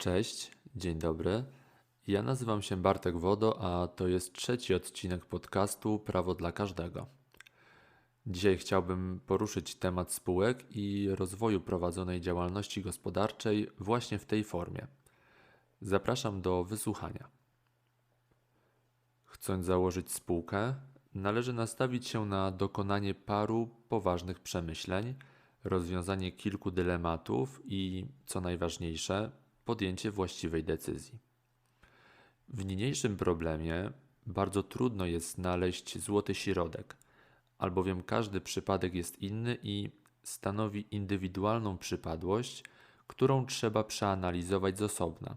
Cześć, dzień dobry. Ja nazywam się Bartek Wodo, a to jest trzeci odcinek podcastu Prawo dla Każdego. Dzisiaj chciałbym poruszyć temat spółek i rozwoju prowadzonej działalności gospodarczej właśnie w tej formie. Zapraszam do wysłuchania. Chcąc założyć spółkę, należy nastawić się na dokonanie paru poważnych przemyśleń, rozwiązanie kilku dylematów i, co najważniejsze, podjęcie właściwej decyzji. W niniejszym problemie bardzo trudno jest znaleźć złoty środek, albowiem każdy przypadek jest inny i stanowi indywidualną przypadłość, którą trzeba przeanalizować z osobna.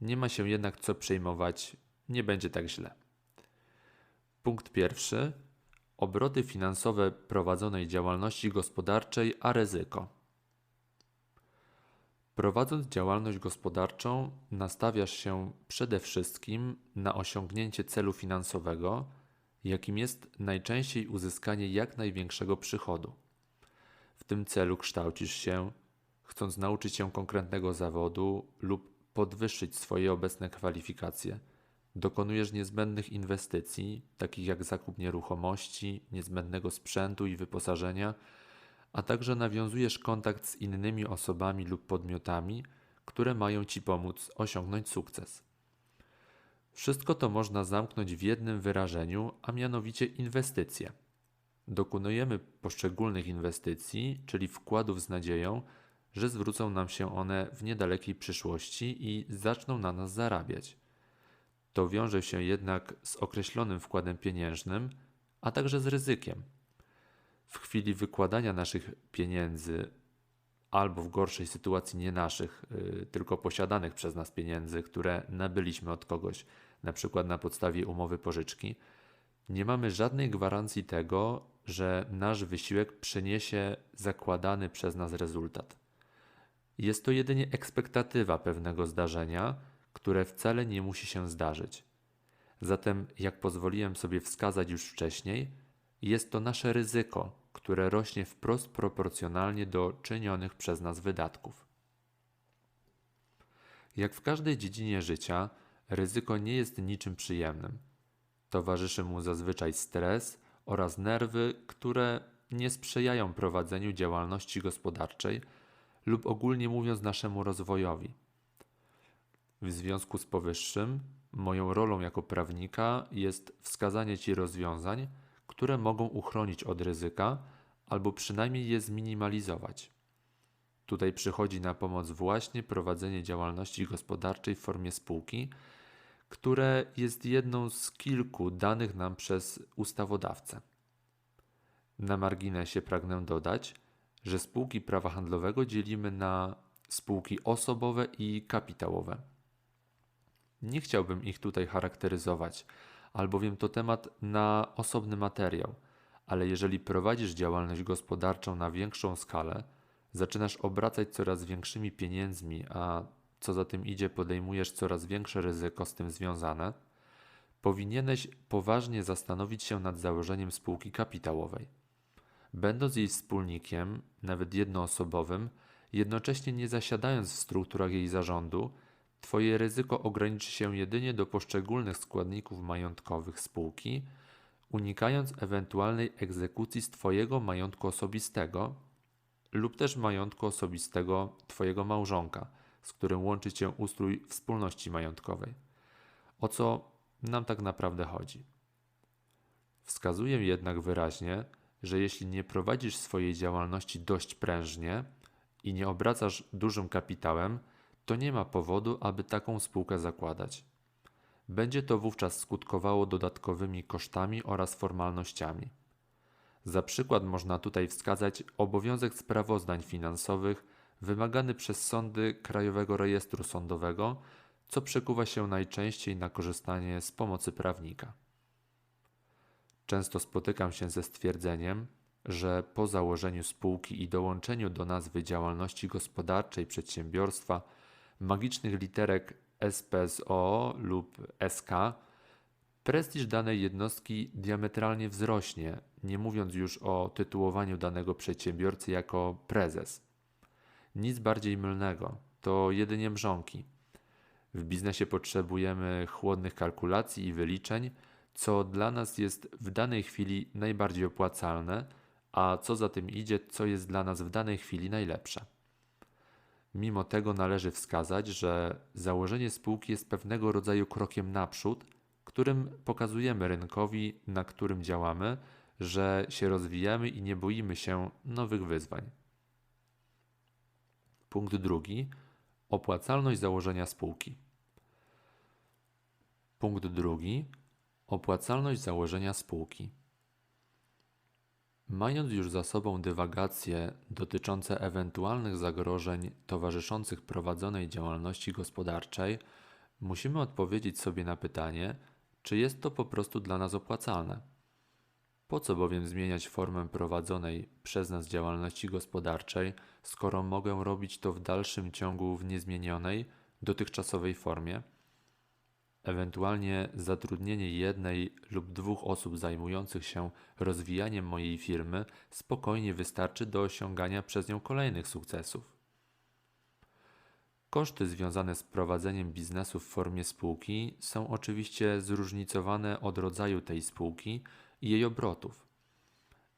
Nie ma się jednak co przejmować, nie będzie tak źle. Punkt pierwszy. Obroty finansowe prowadzonej działalności gospodarczej, a ryzyko. Prowadząc działalność gospodarczą, nastawiasz się przede wszystkim na osiągnięcie celu finansowego, jakim jest najczęściej uzyskanie jak największego przychodu. W tym celu kształcisz się, chcąc nauczyć się konkretnego zawodu lub podwyższyć swoje obecne kwalifikacje. Dokonujesz niezbędnych inwestycji, takich jak zakup nieruchomości, niezbędnego sprzętu i wyposażenia a także nawiązujesz kontakt z innymi osobami lub podmiotami, które mają Ci pomóc osiągnąć sukces. Wszystko to można zamknąć w jednym wyrażeniu, a mianowicie inwestycje. Dokonujemy poszczególnych inwestycji, czyli wkładów z nadzieją, że zwrócą nam się one w niedalekiej przyszłości i zaczną na nas zarabiać. To wiąże się jednak z określonym wkładem pieniężnym, a także z ryzykiem w chwili wykładania naszych pieniędzy, albo w gorszej sytuacji nie naszych, yy, tylko posiadanych przez nas pieniędzy, które nabyliśmy od kogoś, na przykład na podstawie umowy pożyczki, nie mamy żadnej gwarancji tego, że nasz wysiłek przyniesie zakładany przez nas rezultat. Jest to jedynie ekspektatywa pewnego zdarzenia, które wcale nie musi się zdarzyć. Zatem, jak pozwoliłem sobie wskazać już wcześniej, jest to nasze ryzyko, które rośnie wprost proporcjonalnie do czynionych przez nas wydatków. Jak w każdej dziedzinie życia, ryzyko nie jest niczym przyjemnym. Towarzyszy mu zazwyczaj stres oraz nerwy, które nie sprzyjają prowadzeniu działalności gospodarczej lub ogólnie mówiąc naszemu rozwojowi. W związku z powyższym, moją rolą jako prawnika jest wskazanie Ci rozwiązań, które mogą uchronić od ryzyka albo przynajmniej je zminimalizować. Tutaj przychodzi na pomoc właśnie prowadzenie działalności gospodarczej w formie spółki, które jest jedną z kilku danych nam przez ustawodawcę. Na marginesie pragnę dodać, że spółki prawa handlowego dzielimy na spółki osobowe i kapitałowe. Nie chciałbym ich tutaj charakteryzować, albowiem to temat na osobny materiał. Ale jeżeli prowadzisz działalność gospodarczą na większą skalę, zaczynasz obracać coraz większymi pieniędzmi, a co za tym idzie, podejmujesz coraz większe ryzyko z tym związane, powinieneś poważnie zastanowić się nad założeniem spółki kapitałowej. Będąc jej wspólnikiem, nawet jednoosobowym, jednocześnie nie zasiadając w strukturach jej zarządu, Twoje ryzyko ograniczy się jedynie do poszczególnych składników majątkowych spółki, unikając ewentualnej egzekucji z Twojego majątku osobistego lub też majątku osobistego Twojego małżonka, z którym łączy Cię ustrój wspólności majątkowej. O co nam tak naprawdę chodzi? Wskazuję jednak wyraźnie, że jeśli nie prowadzisz swojej działalności dość prężnie i nie obracasz dużym kapitałem, to nie ma powodu, aby taką spółkę zakładać. Będzie to wówczas skutkowało dodatkowymi kosztami oraz formalnościami. Za przykład można tutaj wskazać obowiązek sprawozdań finansowych wymagany przez sądy Krajowego Rejestru Sądowego, co przekuwa się najczęściej na korzystanie z pomocy prawnika. Często spotykam się ze stwierdzeniem, że po założeniu spółki i dołączeniu do nazwy działalności gospodarczej przedsiębiorstwa magicznych literek SPSO lub SK, prestiż danej jednostki diametralnie wzrośnie, nie mówiąc już o tytułowaniu danego przedsiębiorcy jako prezes. Nic bardziej mylnego. to jedynie mrzonki. W biznesie potrzebujemy chłodnych kalkulacji i wyliczeń, co dla nas jest w danej chwili najbardziej opłacalne, a co za tym idzie, co jest dla nas w danej chwili najlepsze. Mimo tego należy wskazać, że założenie spółki jest pewnego rodzaju krokiem naprzód, którym pokazujemy rynkowi, na którym działamy, że się rozwijamy i nie boimy się nowych wyzwań. Punkt drugi. Opłacalność założenia spółki. Punkt drugi. Opłacalność założenia spółki. Mając już za sobą dywagacje dotyczące ewentualnych zagrożeń towarzyszących prowadzonej działalności gospodarczej, musimy odpowiedzieć sobie na pytanie, czy jest to po prostu dla nas opłacalne. Po co bowiem zmieniać formę prowadzonej przez nas działalności gospodarczej, skoro mogę robić to w dalszym ciągu w niezmienionej, dotychczasowej formie? Ewentualnie zatrudnienie jednej lub dwóch osób zajmujących się rozwijaniem mojej firmy spokojnie wystarczy do osiągania przez nią kolejnych sukcesów. Koszty związane z prowadzeniem biznesu w formie spółki są oczywiście zróżnicowane od rodzaju tej spółki i jej obrotów.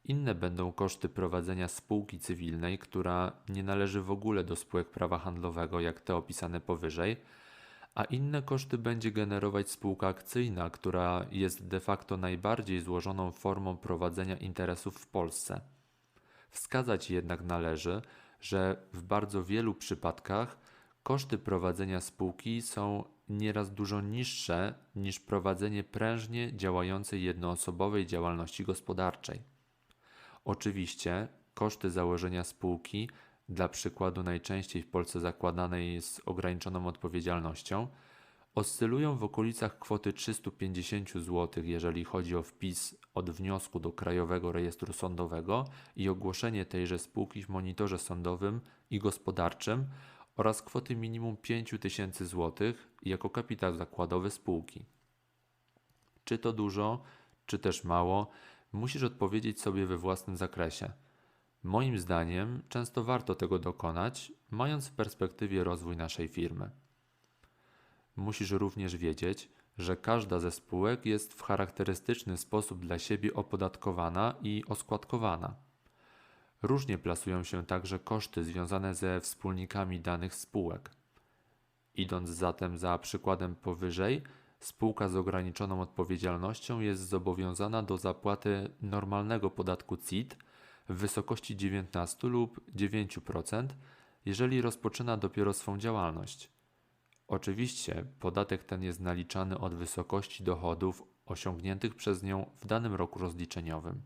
Inne będą koszty prowadzenia spółki cywilnej, która nie należy w ogóle do spółek prawa handlowego, jak te opisane powyżej, a inne koszty będzie generować spółka akcyjna, która jest de facto najbardziej złożoną formą prowadzenia interesów w Polsce. Wskazać jednak należy, że w bardzo wielu przypadkach koszty prowadzenia spółki są nieraz dużo niższe niż prowadzenie prężnie działającej jednoosobowej działalności gospodarczej. Oczywiście koszty założenia spółki, dla przykładu najczęściej w Polsce zakładanej z ograniczoną odpowiedzialnością, oscylują w okolicach kwoty 350 zł, jeżeli chodzi o wpis od wniosku do Krajowego Rejestru Sądowego i ogłoszenie tejże spółki w monitorze sądowym i gospodarczym oraz kwoty minimum 5000 zł jako kapitał zakładowy spółki. Czy to dużo, czy też mało, musisz odpowiedzieć sobie we własnym zakresie. Moim zdaniem często warto tego dokonać, mając w perspektywie rozwój naszej firmy. Musisz również wiedzieć, że każda ze spółek jest w charakterystyczny sposób dla siebie opodatkowana i oskładkowana. Różnie plasują się także koszty związane ze wspólnikami danych spółek. Idąc zatem za przykładem powyżej, spółka z ograniczoną odpowiedzialnością jest zobowiązana do zapłaty normalnego podatku CIT w wysokości 19 lub 9%, jeżeli rozpoczyna dopiero swą działalność. Oczywiście podatek ten jest naliczany od wysokości dochodów osiągniętych przez nią w danym roku rozliczeniowym.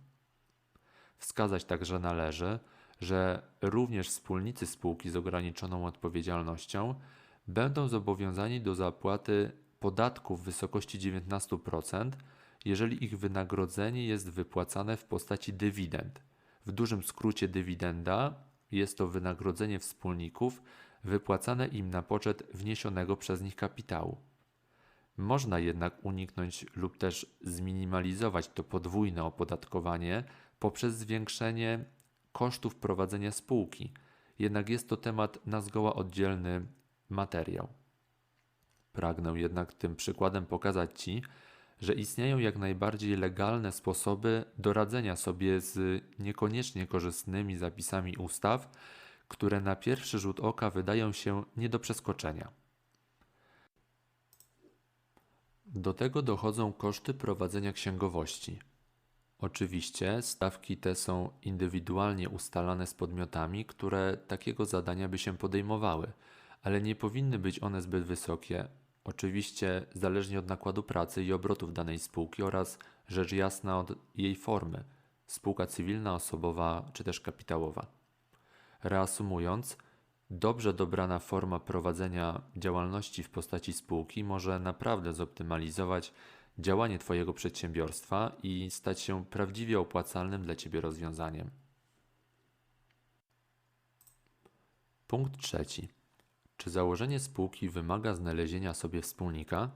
Wskazać także należy, że również wspólnicy spółki z ograniczoną odpowiedzialnością będą zobowiązani do zapłaty podatku w wysokości 19%, jeżeli ich wynagrodzenie jest wypłacane w postaci dywidend. W dużym skrócie dywidenda jest to wynagrodzenie wspólników wypłacane im na poczet wniesionego przez nich kapitału. Można jednak uniknąć lub też zminimalizować to podwójne opodatkowanie poprzez zwiększenie kosztów prowadzenia spółki, jednak jest to temat na zgoła oddzielny materiał. Pragnę jednak tym przykładem pokazać Ci, że istnieją jak najbardziej legalne sposoby doradzenia sobie z niekoniecznie korzystnymi zapisami ustaw, które na pierwszy rzut oka wydają się nie do przeskoczenia. Do tego dochodzą koszty prowadzenia księgowości. Oczywiście stawki te są indywidualnie ustalane z podmiotami, które takiego zadania by się podejmowały, ale nie powinny być one zbyt wysokie, oczywiście zależnie od nakładu pracy i obrotów danej spółki oraz rzecz jasna od jej formy spółka cywilna, osobowa czy też kapitałowa. Reasumując, dobrze dobrana forma prowadzenia działalności w postaci spółki może naprawdę zoptymalizować działanie Twojego przedsiębiorstwa i stać się prawdziwie opłacalnym dla Ciebie rozwiązaniem. Punkt trzeci. Czy założenie spółki wymaga znalezienia sobie wspólnika?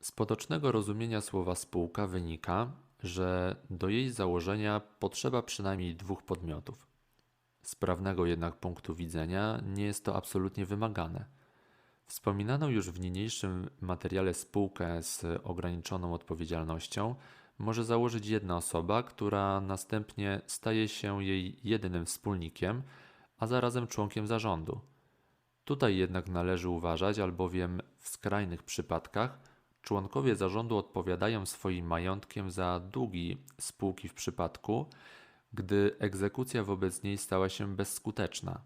Z potocznego rozumienia słowa spółka wynika, że do jej założenia potrzeba przynajmniej dwóch podmiotów. Z prawnego jednak punktu widzenia nie jest to absolutnie wymagane. Wspominaną już w niniejszym materiale spółkę z ograniczoną odpowiedzialnością może założyć jedna osoba, która następnie staje się jej jedynym wspólnikiem, a zarazem członkiem zarządu. Tutaj jednak należy uważać, albowiem w skrajnych przypadkach członkowie zarządu odpowiadają swoim majątkiem za długi spółki w przypadku, gdy egzekucja wobec niej stała się bezskuteczna.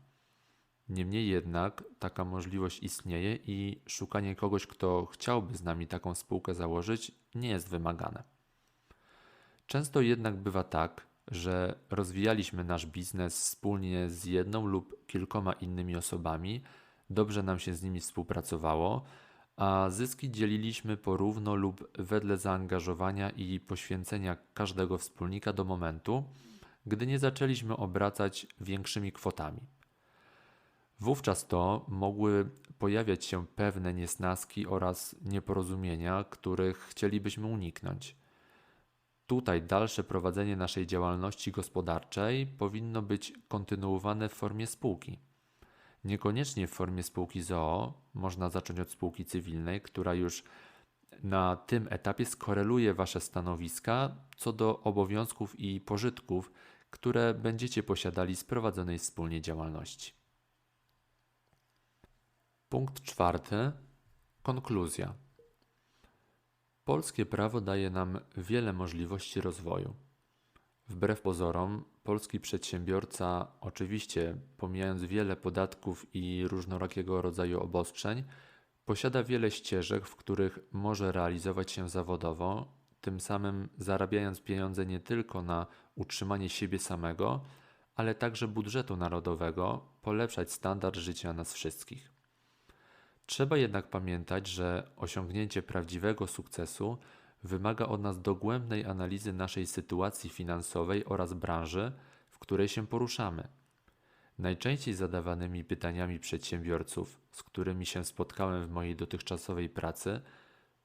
Niemniej jednak taka możliwość istnieje i szukanie kogoś, kto chciałby z nami taką spółkę założyć, nie jest wymagane. Często jednak bywa tak, że rozwijaliśmy nasz biznes wspólnie z jedną lub kilkoma innymi osobami, dobrze nam się z nimi współpracowało, a zyski dzieliliśmy porówno lub wedle zaangażowania i poświęcenia każdego wspólnika do momentu, gdy nie zaczęliśmy obracać większymi kwotami. Wówczas to mogły pojawiać się pewne niesnaski oraz nieporozumienia, których chcielibyśmy uniknąć. Tutaj dalsze prowadzenie naszej działalności gospodarczej powinno być kontynuowane w formie spółki. Niekoniecznie w formie spółki ZOO, można zacząć od spółki cywilnej, która już na tym etapie skoreluje Wasze stanowiska co do obowiązków i pożytków, które będziecie posiadali z prowadzonej wspólnie działalności. Punkt czwarty. Konkluzja. Polskie prawo daje nam wiele możliwości rozwoju. Wbrew pozorom, polski przedsiębiorca, oczywiście pomijając wiele podatków i różnorakiego rodzaju obostrzeń, posiada wiele ścieżek, w których może realizować się zawodowo, tym samym zarabiając pieniądze nie tylko na utrzymanie siebie samego, ale także budżetu narodowego, polepszać standard życia nas wszystkich. Trzeba jednak pamiętać, że osiągnięcie prawdziwego sukcesu wymaga od nas dogłębnej analizy naszej sytuacji finansowej oraz branży, w której się poruszamy. Najczęściej zadawanymi pytaniami przedsiębiorców, z którymi się spotkałem w mojej dotychczasowej pracy,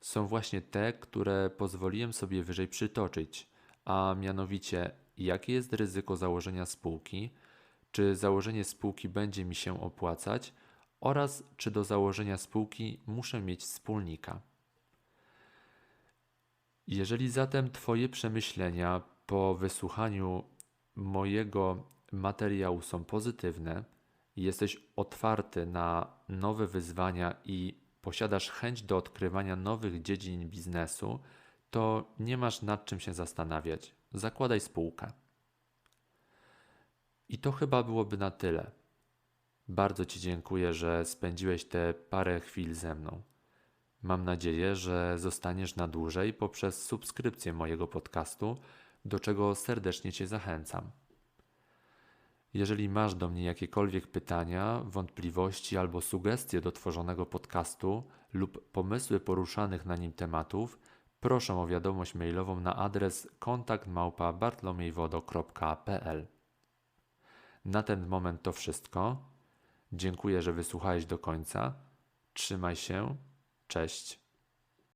są właśnie te, które pozwoliłem sobie wyżej przytoczyć, a mianowicie jakie jest ryzyko założenia spółki, czy założenie spółki będzie mi się opłacać oraz czy do założenia spółki muszę mieć wspólnika. Jeżeli zatem Twoje przemyślenia po wysłuchaniu mojego materiału są pozytywne, jesteś otwarty na nowe wyzwania i posiadasz chęć do odkrywania nowych dziedzin biznesu, to nie masz nad czym się zastanawiać. Zakładaj spółkę. I to chyba byłoby na tyle. Bardzo Ci dziękuję, że spędziłeś te parę chwil ze mną. Mam nadzieję, że zostaniesz na dłużej poprzez subskrypcję mojego podcastu, do czego serdecznie Cię zachęcam. Jeżeli masz do mnie jakiekolwiek pytania, wątpliwości albo sugestie do tworzonego podcastu lub pomysły poruszanych na nim tematów, proszę o wiadomość mailową na adres kontaktmałpa.bartlomiejwodo.pl Na ten moment to wszystko. Dziękuję, że wysłuchałeś do końca. Trzymaj się. Cześć.